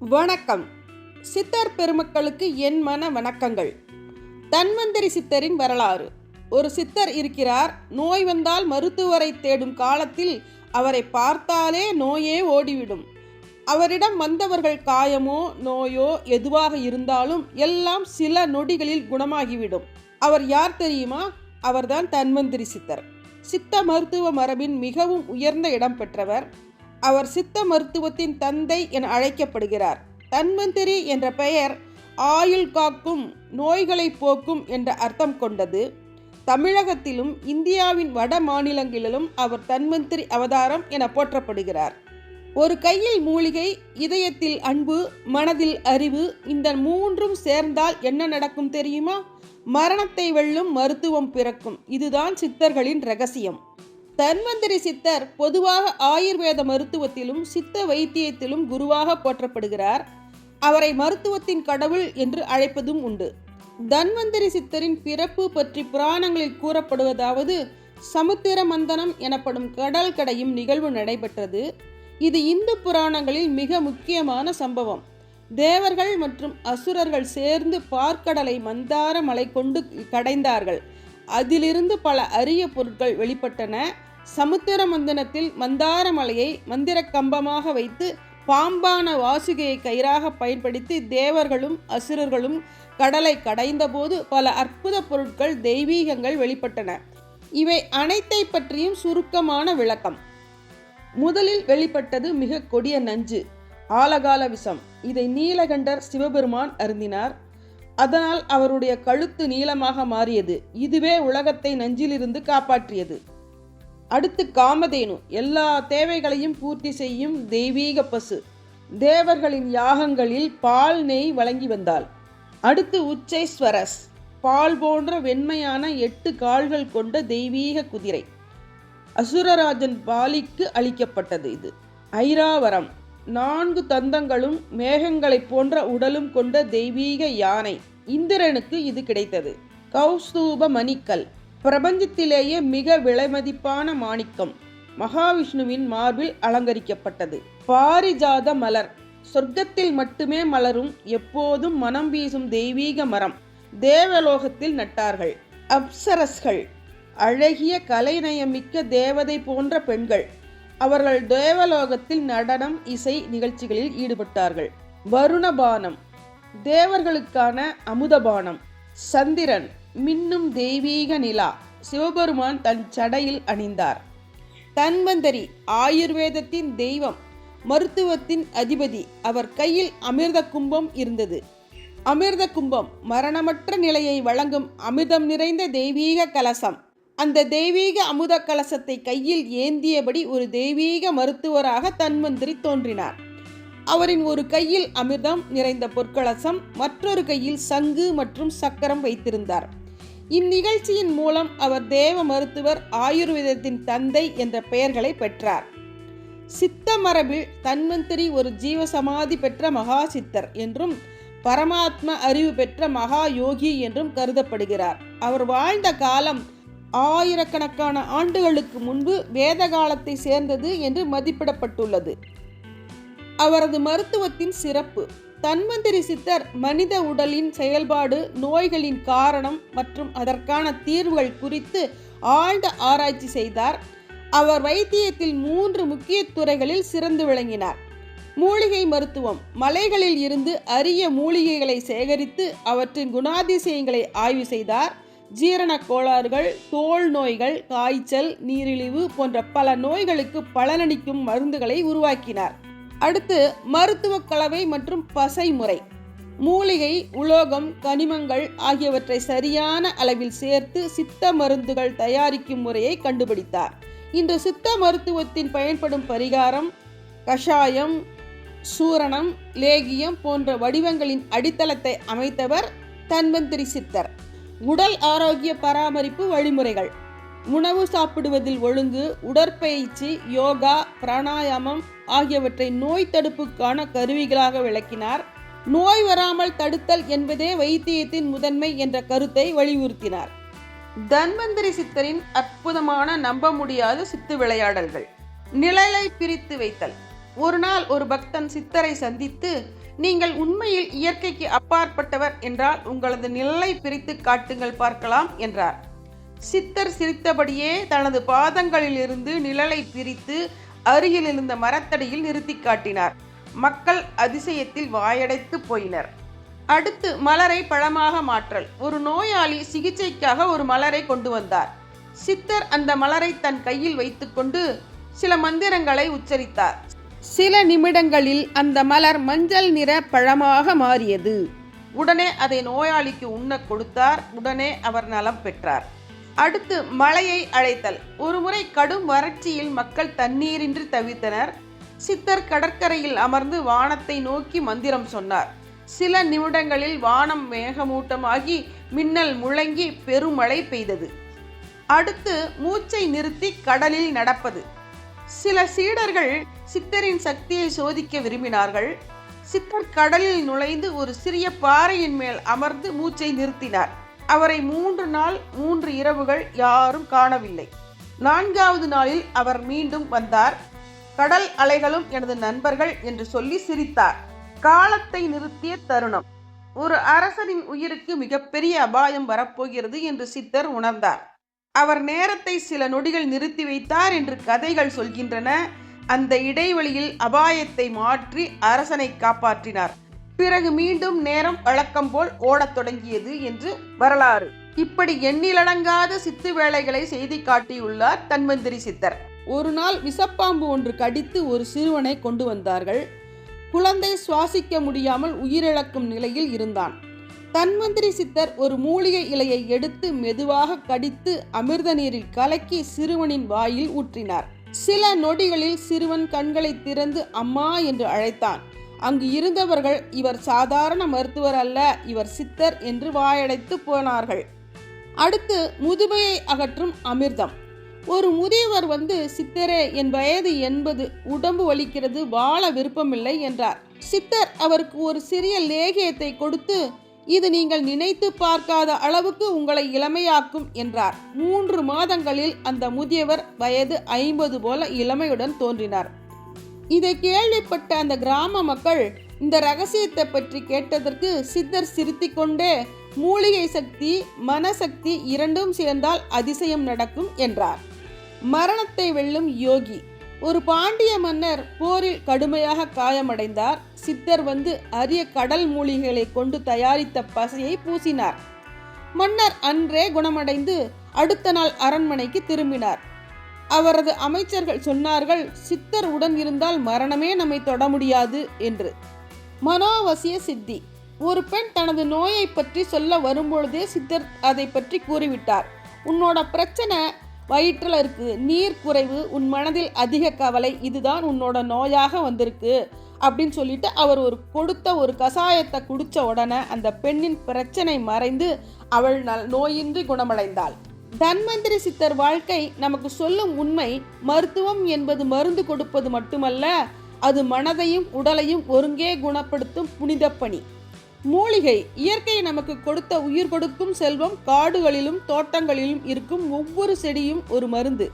வணக்கம். சித்தர் பெருமக்களுக்கு என் மன வணக்கங்கள். தன்வந்திரி சித்தரின் வரலாறு. ஒரு சித்தர் இருக்கிறார் நோய் வந்தால் மருத்துவரை தேடும் காலத்தில் அவரை பார்த்தாலே நோயே ஓடிவிடும். அவரிடம் வந்தவர்கள் காயமோ நோயோ எதுவாக இருந்தாலும் எல்லாம் சில நொடிகளில் குணமாகிவிடும். அவர் யார் தெரியுமா? அவர்தான் தன்வந்திரி சித்தர். சித்த மருத்துவ மரபின் மிகவும் உயர்ந்த இடம் பெற்றவர். அவர் சித்த மருத்துவத்தின் தந்தை என அழைக்கப்படுகிறார். தன்வந்திரி என்ற பெயர் ஆயுள் காக்கும் நோய்களை போக்கும் என்ற அர்த்தம் கொண்டது. தமிழகத்திலும் இந்தியாவின் வட மாநிலங்களிலும் அவர் தன்வந்திரி அவதாரம் என போற்றப்படுகிறார். ஒரு கையில் மூலிகை இதயத்தில் அன்பு மனதில் அறிவு இந்த மூன்றும் சேர்ந்தால் என்ன நடக்கும் தெரியுமா? மரணத்தை வெல்லும் மருத்துவம் பிறக்கும். இதுதான் சித்தர்களின் ரகசியம். தன்வந்திரி சித்தர் பொதுவாக ஆயுர்வேத மருத்துவத்திலும் சித்த வைத்தியத்திலும் குருவாக போற்றப்படுகிறார். அவரை மருத்துவத்தின் கடவுள் என்று அழைப்பதும் உண்டு. தன்வந்திரி சித்தரின் பிறப்பு பற்றி புராணங்களில் கூறப்படுவதாவது சமுத்திர மந்தனம் எனப்படும் கடல் கடையும் நிகழ்வு நடைபெற்றது. இது இந்து புராணங்களில் மிக முக்கியமான சம்பவம். தேவர்கள் மற்றும் அசுரர்கள் சேர்ந்து பார்க்கடலை மந்தார மலை கொண்டு கடைந்தார்கள். அதிலிருந்து பல அரிய பொருட்கள் வெளிப்பட்டன. சமுத்திர மந்தனத்தில் மந்தார மலையை மந்திர கம்பமாக வைத்து பாம்பான வாசுகையை கயிறாக பயன்படுத்தி தேவர்களும் அசுரர்களும் கடலை கடைந்தபோது பல அற்புத பொருட்கள் தெய்வீகங்கள் வெளிப்பட்டன. இவை அனைத்தை பற்றியும் சுருக்கமான விளக்கம். முதலில் வெளிப்பட்டது மிக கொடிய நஞ்சு ஆலகால விஷம். இதை நீலகண்டர் சிவபெருமான் அருந்தினார். அதனால் அவருடைய கழுத்து நீளமாக மாறியது. இதுவே உலகத்தை நஞ்சிலிருந்து காப்பாற்றியது. அடுத்து காமதேனு. எல்லா தேவைகளையும் பூர்த்தி செய்யும் தெய்வீக பசு. தேவர்களின் யாகங்களில் பால் நெய் வழங்கி வந்தாள். அடுத்து உச்சைஸ்வரஸ் பால் போன்ற வெண்மையான எட்டு கால்கள் கொண்ட தெய்வீக குதிரை. அசுரராஜன் பாலிக்கு அளிக்கப்பட்டது இது. ஐராவரம். நான்கு தந்தங்களும் மேகங்களைப் போன்ற உடலும் கொண்ட தெய்வீக யானை. இந்திரனுக்கு இது கிடைத்தது. கௌஸ்தூப மணிக்கல். பிரபஞ்சத்திலேயே மிக விலைமதிப்பான மாணிக்கம் மகாவிஷ்ணுவின் மார்பில் அலங்கரிக்கப்பட்டது. பாரிஜாத மலர். சொர்க்கத்தில் மட்டுமே மலரும் எப்போதும் மனம் வீசும் தெய்வீக மரம். தேவலோகத்தில் நட்டார்கள். அப்சரஸ்கள். அழகிய கலைநயமிக்க தேவதை போன்ற பெண்கள். அவர்கள் தேவலோகத்தில் நடனம் இசை நிகழ்ச்சிகளில் ஈடுபட்டார்கள். வருணபானம். தேவர்களுக்கான அமுதபானம். சந்திரன். மின்னும் தெய்வீக நிலா. சிவபெருமான் தன் சடையில் அணிந்தார். தன்வந்தரி ஆயுர்வேதத்தின் தெய்வம் மருத்துவத்தின் அதிபதி அவர் கையில் அமிர்த கும்பம் இருந்தது. அமிர்த கும்பம் மரணமற்ற நிலையை வழங்கும் அமிர்தம் நிறைந்த தெய்வீக கலசம். அந்த தெய்வீக அமுத கலசத்தை கையில் ஏந்தியபடி ஒரு தெய்வீக மருத்துவராக தன்வந்திரி தோன்றினார். அவரின் ஒரு கையில் அமிர்தம் நிறைந்த பொற்கலசம் மற்றொரு கையில் சங்கு மற்றும் சக்கரம் வைத்திருந்தார். இந்நிகழ்ச்சியின் மூலம் அவர் தேவ மருத்துவர் ஆயுர்வேதத்தின் தந்தை என்ற பெயர்களை பெற்றார். சித்த மரபில் தன்வந்திரி ஒரு ஜீவசமாதி பெற்ற மகா சித்தர் என்றும் பரமாத்ம அறிவு பெற்ற மகா யோகி என்றும் கருதப்படுகிறார். அவர் வாழ்ந்த காலம் ஆயிரக்கணக்கான ஆண்டுகளுக்கு முன்பு வேத காலத்தை சேர்ந்தது என்று மதிப்பிடப்பட்டுள்ளது. அவரது மருத்துவத்தின் சிறப்பு. தன்வந்திரி சித்தர் மனித உடலின் செயல்பாடு நோய்களின் காரணம் மற்றும் அதற்கான தீர்வுகள் குறித்து ஆழ்ந்த ஆராய்ச்சி செய்தார். அவர் வைத்தியத்தில் மூன்று முக்கிய துறைகளில் சிறந்து விளங்கினார். மூலிகை மருத்துவம் மலைகளில் இருந்து அரிய மூலிகைகளை சேகரித்து அவற்றின் குணாதிசயங்களை ஆய்வு செய்தார். ஜீரண கோளாறுகள் தோல் நோய்கள் காய்ச்சல் நீரிழிவு போன்ற பல நோய்களுக்கு பலனளிக்கும் மருந்துகளை உருவாக்கினார். அடுத்து மருத்துவ கலவை மற்றும் பசை முறை. மூலிகை உலோகம் கனிமங்கள் ஆகியவற்றை சரியான அளவில் சேர்த்து சித்த மருந்துகள் தயாரிக்கும் முறையை கண்டுபிடித்தார். இன்று சித்த மருத்துவத்தின் பயன்படும் பரிகாரம் கஷாயம் சூரணம் லேகியம் போன்ற வடிவங்களின் அடித்தளத்தை அமைத்தவர் தன்வந்திரி சித்தர். உடல் ஆரோக்கிய பராமரிப்பு வழிமுறைகள். உணவு சாப்பிடுவதில் ஒழுங்கு உடற்பயிற்சி யோகா பிராணாயாமம் ஆகியவற்றை நோய் தடுப்புக்கான கருவிகளாக விளக்கினார். நோய் வராமல் தடுத்தல் என்பதே வைத்தியத்தின் முதன்மை என்ற கருத்தை வலியுறுத்தினார். தன்வந்திரி சித்தரின் அற்புதமான நம்ப முடியாத சித்து விளையாடல்கள். நிழலை பிரித்து வைத்தல். ஒரு நாள் ஒரு பக்தன் சித்தரை சந்தித்து நீங்கள் உண்மையில் இயற்கைக்கு அப்பாற்பட்டவர் என்றால் உங்களது நிழலை பிரித்து காட்டுங்கள் பார்க்கலாம் என்றார். சித்தர் சிரித்தபடியே தனது பாதங்களிலிருந்து நிழலை பிரித்து அருகில் இருந்த மரத்தடியில் நிறுத்தி காட்டினார். மக்கள் அதிசயத்தில் வாயடைத்து போயினர். அடுத்து மலரை பழமாக மாற்றல். ஒரு நோயாளி சிகிச்சைக்காக ஒரு மலரை கொண்டு வந்தார். சித்தர் அந்த மலரை தன் கையில் வைத்துக்கொண்டு சில மந்திரங்களை உச்சரித்தார். சில நிமிடங்களில் அந்த மலர் மஞ்சள் நிற பழமாக மாறியது. உடனே அதை நோயாளிக்கு உண்ண கொடுத்தார். உடனே அவர் நலம் பெற்றார். அடுத்து மழையை அழைத்தல். ஒருமுறை கடும் வறட்சியில் மக்கள் தண்ணீரின்றி தவித்தனர். சித்தர் கடற்கரையில் அமர்ந்து வானத்தை நோக்கி மந்திரம் சொன்னார். சில நிமிடங்களில் வானம் மேகமூட்டமாகி மின்னல் முழங்கி பெருமழை பெய்தது. அடுத்து மூச்சை நிறுத்தி கடலில் நடப்பது. சில சீடர்கள் சித்தரின் சக்தியை சோதிக்க விரும்பினார்கள். சித்தர் கடலில் நுழைந்து ஒரு சிறிய பாறையின் மேல் அமர்ந்து மூச்சை நிறுத்தினார். அவரை மூன்று நாள் மூன்று இரவுகள் யாரும் காணவில்லை. நான்காவது நாளில் அவர் மீண்டும் வந்தார். கடல் அலைகளும் எனது நண்பர்கள் என்று சொல்லி சிரித்தார். காலத்தை நிறுத்திய தருணம். ஒரு அரசனின் உயிருக்கு மிகப்பெரிய அபாயம் வரப்போகிறது என்று சித்தர் உணர்ந்தார். அவர் நேரத்தை சில நொடிகள் நிறுத்தி வைத்தார் என்று கதைகள் சொல்கின்றன. அந்த இடைவெளியில் அபாயத்தை மாற்றி அரசனை காப்பாற்றினார். பிறகு மீண்டும் நேரம் வழக்கம் போல் ஓடத் தொடங்கியது என்று வரலாறு. இப்படி எண்ணிலடங்காத சித்து வேலைகளை செய்தி காட்டியுள்ளார் தன்வந்திரி சித்தர். ஒரு நாள் விசப்பாம்பு ஒன்று கடித்து ஒரு சிறுவனை கொண்டு வந்தார்கள். குழந்தை சுவாசிக்க முடியாமல் உயிரிழக்கும் நிலையில் இருந்தான். தன்வந்திரி சித்தர் ஒரு மூலிகை இலையை எடுத்து மெதுவாக கடித்து அமிர்த நீரில் கலக்கி சிறுவனின் வாயில் ஊற்றினார். சில நொடிகளில் சிறுவன் கண்களை திறந்து அம்மா என்று அழைத்தான். அங்கு இருந்தவர்கள் இவர் சாதாரண மருத்துவர் அல்ல இவர் சித்தர் என்று வாயடைத்து போனார்கள். அடுத்து முதுமையை அகற்றும் அமிர்தம். ஒரு முதியவர் வந்து சித்தரே என் வயது எண்பது உடம்பு வலிக்கிறது வாழ விருப்பமில்லை என்றார். சித்தர் அவருக்கு ஒரு சிறிய லேகியத்தை கொடுத்து இது நீங்கள் நினைத்து பார்க்காத அளவுக்கு உங்களை இளமையாக்கும் என்றார். மூன்று மாதங்களில் அந்த முதியவர் வயது ஐம்பது போல இளமையுடன் தோன்றினார். இதை கேள்விப்பட்ட அந்த கிராம மக்கள் இந்த ரகசியத்தை பற்றி கேட்டதற்கு சித்தர் சிரித்திக்கொண்டே மூலிகை சக்தி மனசக்தி இரண்டும் சேர்ந்தால் அதிசயம் நடக்கும் என்றார். மரணத்தை வெல்லும் யோகி. ஒரு பாண்டிய மன்னர் போரில் கடுமையாக காயமடைந்தார். சித்தர் வந்து அரிய கடல் மூலிகைகளை கொண்டு தயாரித்த பசையை பூசினார். மன்னர் அன்றே குணமடைந்து அடுத்த நாள் அரண்மனைக்கு திரும்பினார். அவரது அமைச்சர்கள் சொன்னார்கள் சித்தர் உடன் இருந்தால் மரணமே நம்மை தொட முடியாது என்று. மனோவசிய சித்தி ஒரு பெண் தனது நோயை பற்றி சொல்ல வரும்பொழுதே சித்தர் அதை பற்றி கூறிவிட்டார். உன்னோட பிரச்சனை வயிற்றில் இருக்கு. நீர் குறைவு உன் மனதில் அதிக கவலை இதுதான் உன்னோட நோயாக வந்திருக்கு அப்படின்னு சொல்லிட்டு அவர் ஒரு கொடுத்த ஒரு கசாயத்தை குடித்த உடனே அந்த பெண்ணின் பிரச்சனை மறைந்து அவள் நல் நோயின்றி குணமடைந்தாள். தன்வந்திரி சித்தர் வாழ்க்கை நமக்கு சொல்லும் உண்மை மருத்துவம் என்பது மருந்து கொடுப்பது மட்டுமல்ல அது மனதையும் உடலையும் ஒருங்கே குணப்படுத்தும் புனித பணி. மூலிகை இயற்கை நமக்கு கொடுத்த உயிர் கொடுக்கும் செல்வம் காடுகளிலும் தோட்டங்களிலும் இருக்கும் ஒவ்வொரு செடியும் ஒரு மருந்து.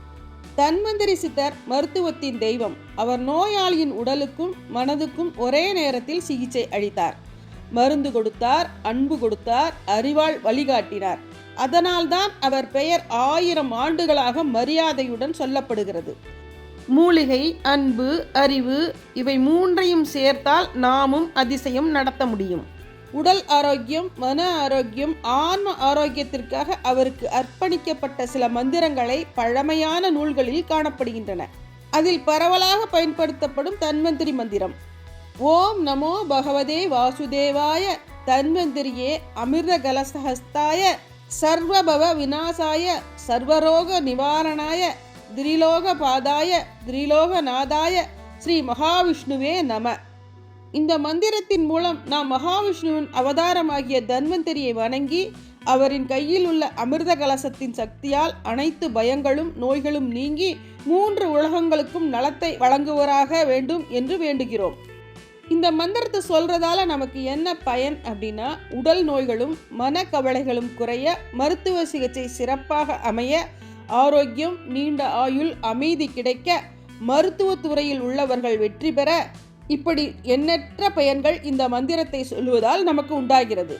தன்வந்திரி சித்தர் மருத்துவத்தின் தெய்வம். அவர் நோயாளியின் உடலுக்கும் மனதுக்கும் ஒரே நேரத்தில் சிகிச்சை அளித்தார். மருந்து கொடுத்தார் அன்பு கொடுத்தார் அறிவாள் வழிகாட்டினார். அதனால்தான் அவர் பெயர் ஆயிரம் ஆண்டுகளாக மரியாதையுடன் சொல்லப்படுகிறது. மூலிகை அன்பு அறிவு இவை மூன்றையும் சேர்த்தால் நாமும் அதிசயம் நடத்த முடியும். உடல் ஆரோக்கியம் மன ஆரோக்கியம் ஆன்ம ஆரோக்கியத்திற்காக அவருக்கு அர்ப்பணிக்கப்பட்ட சில மந்திரங்களை பழமையான நூல்களில் காணப்படுகின்றன. அதில் பரவலாக பயன்படுத்தப்படும் தன்வந்திரி மந்திரம். ஓம் நமோ பகவதே வாசுதேவாய தன்வந்திரியே அமிர்தகலசஹஸ்தாய சர்வபவ விநாசாய சர்வரோக நிவாரணாய திரிலோக பாதாய திரிலோகநாதாய ஸ்ரீ மகாவிஷ்ணுவே நம. இந்த மந்திரத்தின் மூலம் நாம் மகாவிஷ்ணுவின் அவதாரமாகிய தன்வந்திரியை வணங்கி அவரின் கையில் உள்ள அமிர்த கலசத்தின் சக்தியால் அனைத்து பயங்களும் நோய்களும் நீங்கி மூன்று உலகங்களுக்கும் நலத்தை வழங்குவராக வேண்டும் என்று வேண்டுகிறோம். இந்த மந்திரத்தை சொல்கிறதால நமக்கு என்ன பயன் அப்படின்னா உடல் நோய்களும் மனக்கவலைகளும் குறைய மருத்துவ சிகிச்சை சிறப்பாக அமைய ஆரோக்கியம் நீண்ட ஆயுள் அமைதி கிடைக்க மருத்துவத்துறையில் உள்ளவர்கள் வெற்றி பெற இப்படி எண்ணற்ற பயன்கள் இந்த மந்திரத்தை சொல்லுவதால் நமக்கு உண்டாகிறது.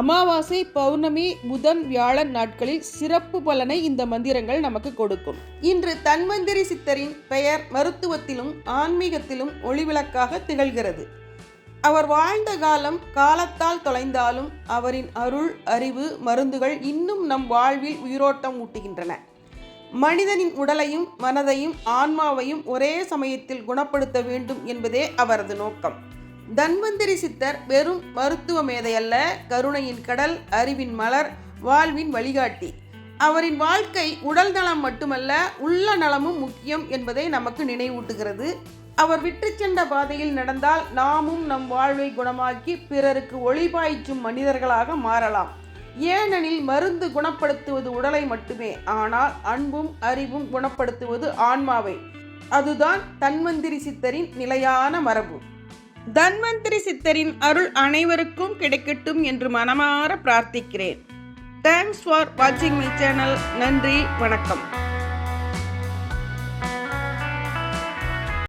அமாவாசை பௌர்ணமி புதன் வியாழன் நாட்களில் சிறப்பு பலனை இந்த மந்திரங்கள் நமக்கு கொடுக்கும். இன்று தன்வந்திரி சித்தரின் பெயர் மருத்துவத்திலும் ஆன்மீகத்திலும் ஒளிவிளக்காக திகழ்கிறது. அவர் வாழ்ந்த காலம் காலத்தால் தொலைந்தாலும் அவரின் அருள் அறிவு மருந்துகள் இன்னும் நம் வாழ்வில் உயிரோட்டம் ஊட்டுகின்றன. மனிதனின் உடலையும் மனதையும் ஆன்மாவையும் ஒரே சமயத்தில் குணப்படுத்த வேண்டும் என்பதே அவரது நோக்கம். தன்வந்திரி சித்தர் வெறும் மருத்துவ மேதையல்ல கருணையின் கடல் அறிவின் மலர் வாழ்வின் வழிகாட்டி. அவரின் வாழ்க்கை உடல் நலம் மட்டுமல்ல உள்ள நலமும் முக்கியம் என்பதை நமக்கு நினைவூட்டுகிறது. அவர் விற்று சென்ற பாதையில் நடந்தால் நாமும் நம் வாழ்வை குணமாக்கி பிறருக்கு ஒளிபாய்ச்சும் மனிதர்களாக மாறலாம். ஏனெனில் மருந்து குணப்படுத்துவது உடலை மட்டுமே ஆனால் அன்பும் அறிவும் குணப்படுத்துவது ஆன்மாவை. அதுதான் தன்வந்திரி சித்தரின் நிலையான மரபு. தன்வந்திரி சித்தரின் அருள் அனைவருக்கும் கிடைக்கட்டும் என்று மனமாற பிரார்த்திக்கிறேன். தேங்க்ஸ் ஃபார் வாட்சிங் மை சேனல் நன்றி வணக்கம்.